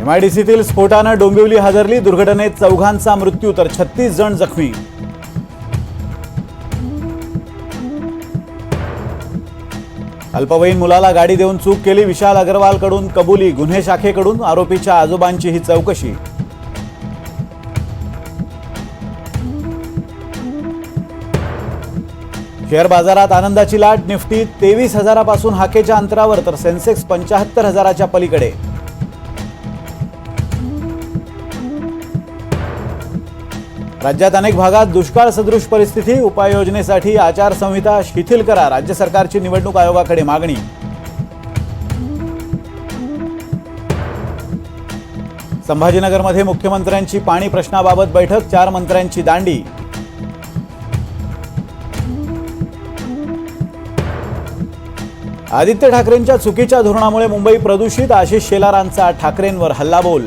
एमआयडीसीतील स्फोटानं डोंबिवली हादरली. दुर्घटनेत चौघांचा मृत्यू तर छत्तीस जण जखमी. अल्पवयीन मुलाला गाडी देऊन चूक केली. विशाल अग्रवालकडून कबुली. गुन्हे शाखेकडून आरोपीच्या आजोबांची ही चौकशी. शेअर बाजारात आनंदाची लाट. निफ्टी तेवीस हजारापासून हाकेच्या अंतरावर तर सेन्सेक्स पंचाहत्तर हजाराच्या पलीकडे. राज्यात अनेक भागात दुष्काळ सदृश परिस्थिती उपाययोजनेसाठी आचारसंहिता शिथिल करा. राज्य सरकारची निवडणूक आयोगाकडे मागणी. संभाजीनगरमध्ये मुख्यमंत्र्यांची पाणी प्रश्नाबाबत बैठक चार मंत्र्यांची दांडी. आदित्य ठाकरेंच्या चुकीच्या धोरणामुळे मुंबई प्रदूषित आशिष शेलारांचा ठाकरेंवर हल्लाबोल.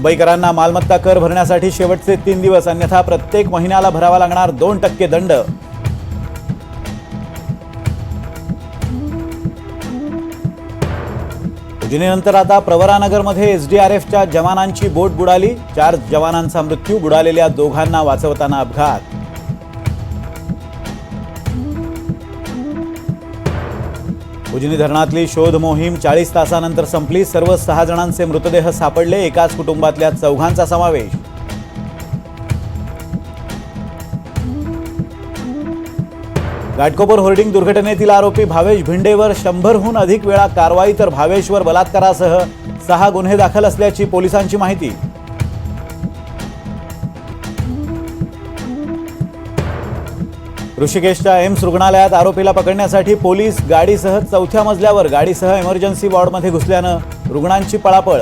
मुंबईकरांना मालमत्ता कर भरण्यासाठी शेवटचे तीन दिवस अन्यथा प्रत्येक महिन्याला भरावा लागणार दोन टक्के दंड. उजनीनंतर आता प्रवरानगरमध्ये एसडीआरएफच्या जवानांची बोट बुडाली. चार जवानांचा मृत्यू बुडालेल्या दोघांना वाचवताना अपघात. उजनी धरणातली शोध मोहीम चाळीस तासानंतर संपली. सर्व सहा जणांचे मृतदेह सापडले. एकाच कुटुंबातल्या चौघांचा समावेश. घाटकोपर होर्डिंग दुर्घटनेतील आरोपी भावेश भिंडेवर शंभरहून अधिक वेळा कारवाई तर भावेशवर बलात्कारासह सहा गुन्हे दाखल असल्याची पोलिसांची माहिती. ऋषिकेशच्या एम्स रुग्णालयात आरोपीला पकडण्यासाठी पोलीस गाडीसह चौथ्या मजल्यावर गाडीसह इमर्जन्सी वॉर्डमध्ये घुसल्यानं रुग्णांची पळापळ